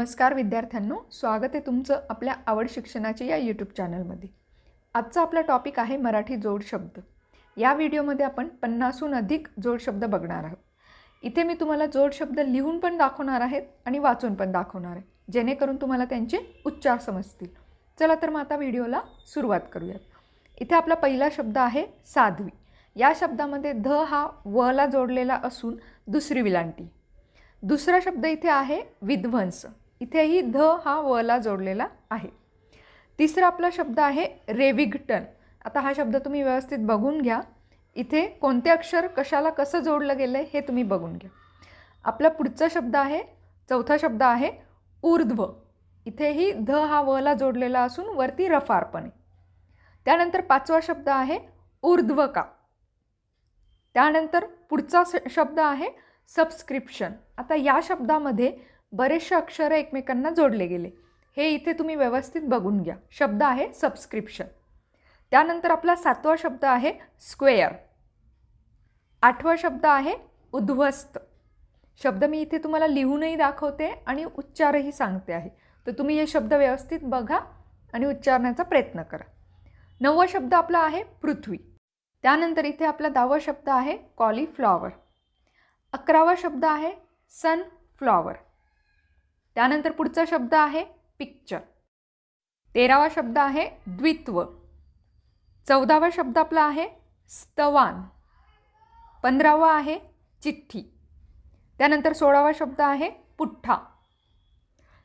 नमस्कार विद्यार्थ्यांनो स्वागत आहे तुमचं आपल्या आवड शिक्षणाच्या या यूट्यूब चॅनलमध्ये आजचा आपला टॉपिक आहे मराठी जोड शब्द. या व्हिडिओमध्ये आपण पन्नासहून अधिक जोड शब्द बघणार आहोत. इथे मी तुम्हाला जोड शब्द लिहून पण दाखवणार आहेत आणि वाचून पण दाखवणार आहे. जेणेकरून तुम्हाला त्यांचे उच्चार समजतील. चला तर मग आता व्हिडिओला सुरुवात करूयात. इथे आपला पहिला शब्द आहे साध्वी. या शब्दामध्ये ध हा वला जोडलेला असून दुसरी विलांटी. दुसरा शब्द इथे आहे विध्वंस. इथेही ध हा वला जोडलेला आहे. तिसरा आपला शब्द आहे रेविग्टन आता हा शब्द तुम्ही व्यवस्थित बघून घ्या. इथे कोणते अक्षर कशाला कसं जोडलं गेलं आहे हे तुम्ही बघून घ्या. आपला पुढचा शब्द आहे चौथा शब्द आहे ऊर्ध्व. इथेही ध हा वला जोडलेला असून वरती रफारपणे त्यानंतर पाचवा शब्द आहे ऊर्ध्वका. त्यानंतर पुढचा शब्द आहे सबस्क्रिप्शन. आता या शब्दामध्ये बरेचसे अक्षरं एकमेकांना जोडले गेले. हे इथे तुम्ही व्यवस्थित बघून घ्या. शब्द आहे सबस्क्रिप्शन त्यानंतर आपला सातवा शब्द आहे स्क्वेअर आठवा शब्द आहे उद्ध्वस्त. शब्द मी इथे तुम्हाला लिहूनही दाखवते आणि उच्चारही सांगते आहे. तर तुम्ही हे शब्द व्यवस्थित बघा आणि उच्चारण्याचा प्रयत्न करा. नववा शब्द आपला आहे पृथ्वी. त्यानंतर इथे आपला दहावा शब्द आहे कॉलीफ्लॉवर अकरावा शब्द आहे सनफ्लॉवर त्यानंतर पुढचा शब्द आहे पिक्चर तेरावा शब्द आहे द्वित्व. चौदावा शब्द आपला आहे स्तवान. पंधरावा आहे चिठ्ठी. त्यानंतर सोळावा शब्द आहे पुठ्ठा.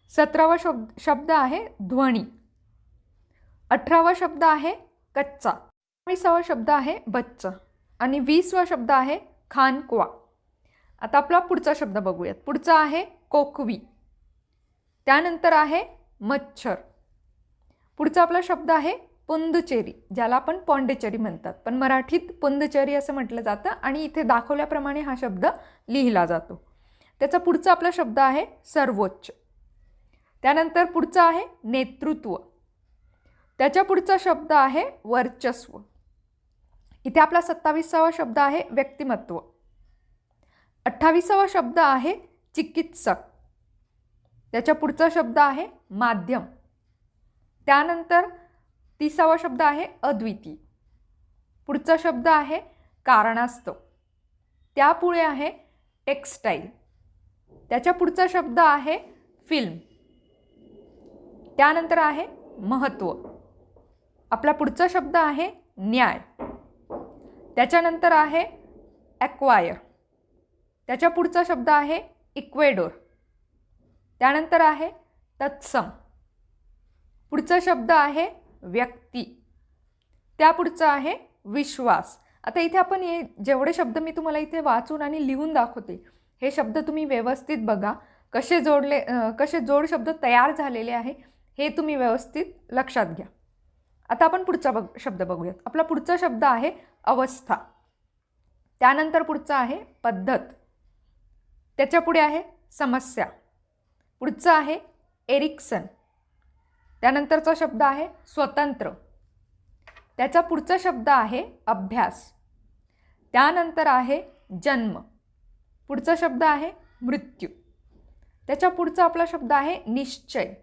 सतरावा शब्द शब्द आहे ध्वनी. अठरावा शब्द आहे कच्चा. वीसावा शब्द आहे बच्च. आणि वीसवा शब्द आहे खानक्वा. आता आपला पुढचा शब्द बघूयात. पुढचा आहे कोकवी. त्यानंतर आहे मच्छर. पुढचा आपला शब्द आहे पोंदुचेरी ज्याला आपण पॉंडेचेरी म्हणतात. पण मराठीत पोंदुचेरी असं म्हटलं जातं आणि इथे दाखवल्याप्रमाणे हा शब्द लिहिला जातो. त्याचा पुढचा आपला शब्द आहे सर्वोच्च. त्यानंतर पुढचा आहे नेतृत्व. त्याच्या पुढचा शब्द आहे वर्चस्व. इथे आपला सत्तावीसावा शब्द आहे व्यक्तिमत्व. अठ्ठावीसावा शब्द आहे चिकित्सक. त्याच्या पुढचा शब्द आहे माध्यम. त्यानंतर तिसावा शब्द आहे अद्वितीय पुढचा शब्द आहे कारणास्तव. त्यापुढे आहे टेक्स्टाईल. त्याच्या पुढचा शब्द आहे फिल्म. त्यानंतर आहे महत्त्व आपला पुढचा शब्द आहे न्याय. त्याच्यानंतर आहे ॲक्वायर त्याच्या पुढचा शब्द आहे इक्वेडोर त्यानंतर आहे तत्सम. पुढचा शब्द आहे व्यक्ती. त्यापुढचा आहे विश्वास. आता इथे आपण हे जेवढे शब्द मी तुम्हाला इथे वाचून आणि लिहून दाखवते हे शब्द तुम्ही व्यवस्थित बघा. कसे जोडले कसे जोड शब्द तयार झालेले आहे हे तुम्ही व्यवस्थित लक्षात घ्या. आता आपण पुढचा बघ शब्द बघूयात. आपला पुढचा शब्द आहे अवस्था. त्यानंतर पुढचा आहे पद्धत. त्याच्यापुढे आहे समस्या. पुढचं आहे एरिक्सन. त्यानंतरचा शब्द आहे स्वतंत्र. त्याचा पुढचा शब्द आहे अभ्यास. त्यानंतर आहे जन्म. पुढचा शब्द आहे मृत्यू. त्याच्या पुढचा आपला शब्द आहे निश्चय.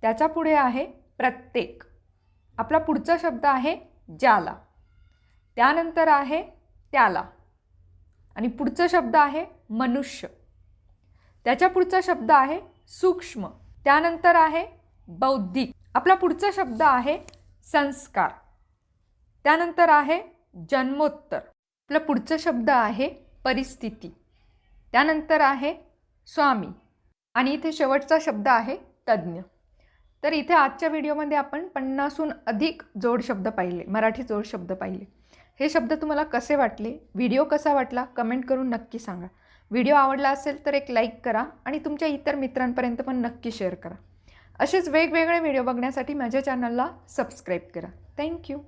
त्याच्या पुढे आहे प्रत्येक. आपला पुढचा शब्द आहे ज्याला. त्यानंतर आहे त्याला. आणि पुढचा शब्द आहे मनुष्य. त्याच्या पुढचा शब्द आहे सूक्ष्म. त्यानंतर आहे बौद्धिक. आपला पुढचा शब्द आहे संस्कार. त्यानंतर आहे जन्मोत्तर. आपला पुढचा शब्द आहे परिस्थिती. त्यानंतर आहे स्वामी. आणि इथे शेवटचा शब्द आहे तज्ज्ञ तर इथे आजच्या व्हिडिओमध्ये आपण पन्नासहून अधिक जोड शब्द पाहिले मराठी जोड शब्द पाहिले. हे शब्द तुम्हाला कसे वाटले? व्हिडिओ कसा वाटला? कमेंट करून नक्की सांगा. व्हिडिओ आवडला असेल तर एक लाईक करा आणि तुमच्या इतर मित्रांपर्यंत पण नक्की शेअर करा. असेच वेगवेगळे व्हिडिओ बघण्यासाठी माझ्या चॅनलला सबस्क्राईब करा. थँक्यू.